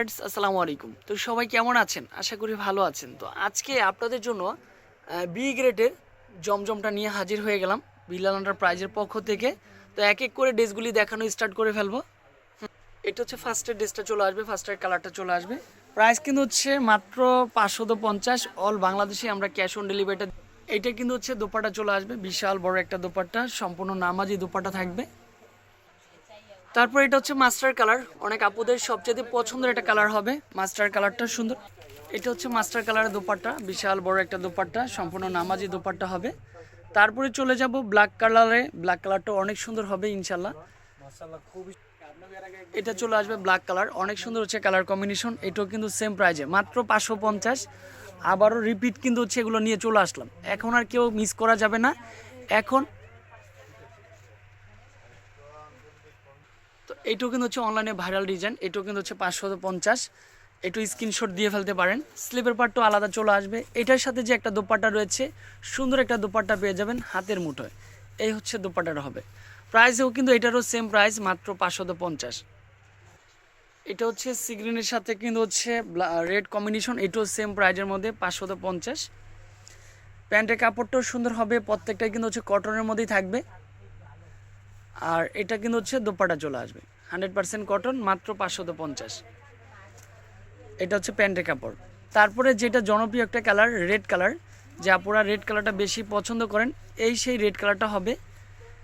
Viewers, আসসালামু আলাইকুম। তো সবাই কেমন আছেন? আশা করি ভালো আছেন। তো আজকে আপনাদের জন্য বি গ্রেডের জমজমটা নিয়ে হাজির হয়ে গেলাম বিলাল প্রাইজের পক্ষ থেকে। তো এক এক করে ড্রেসগুলি দেখানো স্টার্ট করে ফেলব। এটা হচ্ছে ফার্স্টের ড্রেসটা চলে আসবে ফার্স্টের কালারটা চলে আসবে। প্রাইস কিন্তু হচ্ছে মাত্র পাঁচশো পঞ্চাশ অল বাংলাদেশে আমরা ক্যাশ অন ডেলিভারিটা এটা কিন্তু হচ্ছে দোপাটা চলে আসবে, বিশাল বড় একটা দোপাট্টা। সম্পূর্ণ নামাজি দোপাট্টা থাকবে। তারপর এটা হচ্ছে মাস্টার কালার। অনেক আপুদের সবচেয়ে পছন্দের একটা কালার হবে। মাস্টার কালারটা সুন্দর। এটা হচ্ছে মাস্টার কালারের দোপাট্টা। বিশাল বড় একটা দোপাট্টা। সম্পূর্ণ নামাজি দোপাট্টা হবে। তারপরে চলে যাব ব্ল্যাক কালারে ব্ল্যাক কালারটা অনেক সুন্দর হবে ইনশাল্লাহ এটা চলে আসবে ব্ল্যাক কালার অনেক সুন্দর হচ্ছে কালার কম্বিনেশন এটাও কিন্তু সেম প্রাইজে মাত্র পাঁচশো পঞ্চাশ। আবারও রিপিট কিন্তু হচ্ছে এগুলো নিয়ে চলে আসলাম। এখন আর কেউ মিস করা যাবে না। এখন তো এইটাও কিন্তু হচ্ছে অনলাইনে ভাইরাল ডিজাইন এটাও কিন্তু হচ্ছে পাঁচশো পঞ্চাশ। একটু স্ক্রিনশট দিয়ে ফেলতে পারেন। স্লিপের পার্টটাও আলাদা চলে আসবে। এটার সাথে যে একটা দোপাট্টা রয়েছে, সুন্দর একটা দোপাট্টা পেয়ে যাবেন হাতের মুঠোয়। এই হচ্ছে দোপাট্টাটা হবে। প্রাইসেও কিন্তু এটারও সেম প্রাইস মাত্র পাঁচশো পঞ্চাশ। এটা হচ্ছে সিগ্রিনের সাথে কিন্তু হচ্ছে রেড কম্বিনেশন এটাও সেম প্রাইজের মধ্যে পাঁচশো পঞ্চাশ। প্যান্টের কাপড়টাও সুন্দর হবে, প্রত্যেকটাই কিন্তু হচ্ছে কটনের মধ্যেই থাকবে। আর এটা কিন্তু হচ্ছে দোপাটা চলে আসবে। হান্ড্রেড পার্সেন্ট কটন, মাত্র পাঁচশত পঞ্চাশ। এটা হচ্ছে প্যান্টের কাপড়। তারপরে যেটা জনপ্রিয় একটা কালার, রেড কালার। যে আপুরা রেড কালারটা বেশি পছন্দ করেন, এই সেই রেড কালারটা হবে।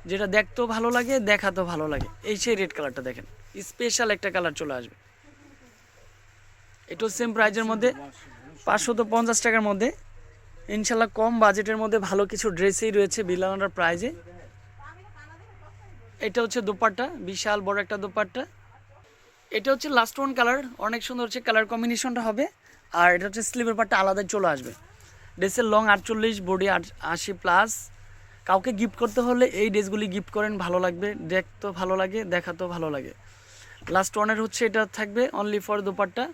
যেটা দেখতেও ভালো লাগে, দেখাতেও ভালো লাগে। এই সেই রেড কালারটা দেখেন। স্পেশাল একটা কালার চলে আসবে। এটাও সেম প্রাইজের মধ্যে পাঁচশত পঞ্চাশ টাকার মধ্যে। ইনশাল্লাহ কম বাজেটের মধ্যে ভালো কিছু ড্রেসেই রয়েছে বিলানার প্রাইজে এটা হচ্ছে দোপাট্টা, বিশাল বড় একটা দোপাট্টা। এটা হচ্ছে লাস্ট ওয়ান কালার অনেক সুন্দর হচ্ছে কালার কম্বিনেশনটা হবে। আর এটা হচ্ছে স্লিভের পার্টটা আলাদা চলে আসবে। ড্রেসের লং আটচল্লিশ বডি আশি প্লাস কাউকে গিফট করতে হলে এই ড্রেসগুলি গিফট করেন, ভালো লাগবে। দেখতেও ভালো লাগে, দেখাতেও ভালো লাগে। লাস্ট ওয়ানের হচ্ছে এটা থাকবে অনলি ফর দোপাট্টা।